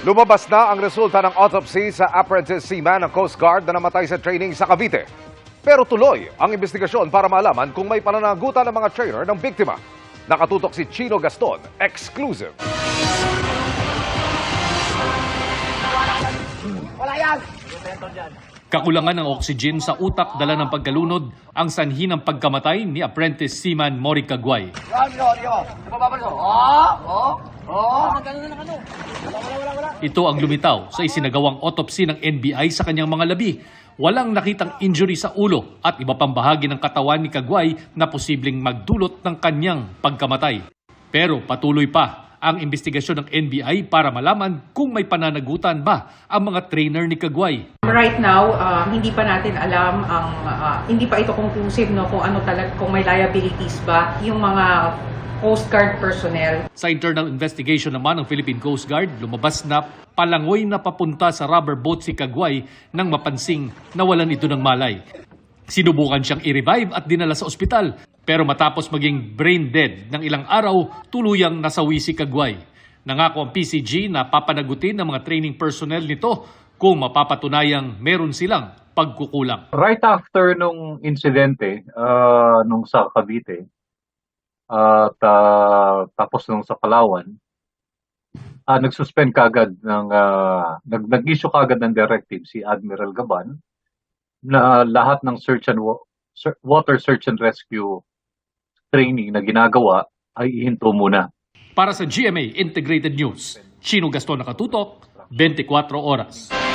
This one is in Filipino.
Lumabas na ang resulta ng autopsy sa apprentice seaman ng Coast Guard na namatay sa training sa Cavite. Pero tuloy ang investigasyon para malaman kung may pananagutan ng mga trainer ng biktima. Nakatutok si Chino Gaston, exclusive. Kakulangan ng oxygen sa utak dala ng pagkalunod ang sanhi ng pagkamatay ni apprentice seaman Mori Kagway. Ito ang lumitaw sa isinagawang autopsy ng NBI sa kanyang mga labi. Walang nakitang injury sa ulo at iba pang bahagi ng katawan ni Kagway na posibleng magdulot ng kanyang pagkamatay. Pero patuloy pa ang investigasyon ng NBI para malaman kung may pananagutan ba ang mga trainer ni Kagway. Right now, uh, hindi pa natin alam ang uh, hindi pa ito conclusive no kung ano talaga kung may liabilities ba yung mga Coast Guard personnel. Sa internal investigation naman ng Philippine Coast Guard, lumabas na palangoy na papunta sa rubber boat si Kagway nang mapansing nawalan ito ng malay. Sinubukan siyang i-revive at dinala sa ospital pero matapos maging brain dead ng ilang araw, tuluyang nasawi si Kagway. Nangako ang PCG na papanagutin ng mga training personnel nito kung mapapatunayang meron silang pagkukulang. right after nung insidente ah, nung sa Cavite at ah, tapos nung sa Palawan ah, nagsuspend kagad ng ah, nag nag-issue kagad ng directive si Admiral Gaban na lahat ng search and wa- water search and rescue training na ginagawa ay ihinto muna. Para sa GMA Integrated News, Chino Gaston Nakatutok, 24 oras.